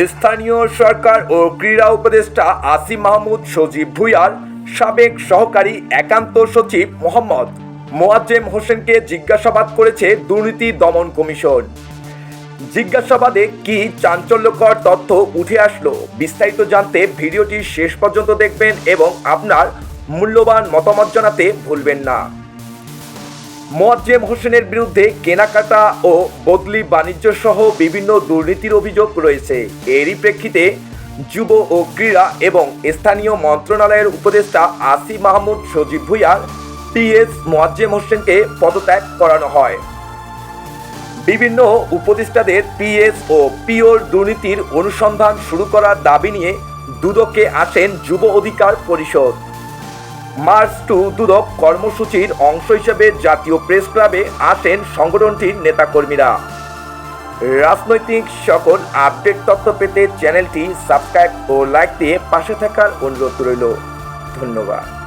স্থানীয় সরকার ও ক্রীড়া উপদেষ্টা আসিম মাহমুদ সজীব ভুইয়ার সাবেক সহকারী একান্ত সচিব মোহাম্মদ মোয়াজ্জেম হোসেনকে জিজ্ঞাসাবাদ করেছে দুর্নীতি দমন কমিশন। জিজ্ঞাসাবাদে কি চাঞ্চল্যকর তথ্য উঠে আসলো বিস্তারিত জানতে ভিডিওটি শেষ পর্যন্ত দেখবেন এবং আপনার মূল্যবান মতামত জানাতে ভুলবেন না। মোয়াজ্জেম হোসেনের বিরুদ্ধে কেনাকাটা ও বদলি বাণিজ্য সহ বিভিন্ন দুর্নীতির অভিযোগ রয়েছে, এরই প্রেক্ষিতে যুব ও ক্রীড়া এবং স্থানীয় মন্ত্রণালয়ের উপদেষ্টা আসি মাহমুদ সজীব ভুইয়ার পিএস মোয়াজ্জেম হোসেনকে পদত্যাগ করানো হয়। বিভিন্ন উপদেষ্টাদের পিএস ও পিওর দুর্নীতির অনুসন্ধান শুরু করার দাবি নিয়ে দুদকে আসেন যুব অধিকার পরিষদ। মার্চ টু দুদক কর্মসূচির অংশ হিসেবে জাতীয় প্রেস ক্লাবে আসেন সংগঠনটির নেতাকর্মীরা। রাজনৈতিক সকল আপডেট তথ্য পেতে চ্যানেলটি সাবস্ক্রাইব ও লাইক দিয়ে পাশে থাকার অনুরোধ রইল। ধন্যবাদ।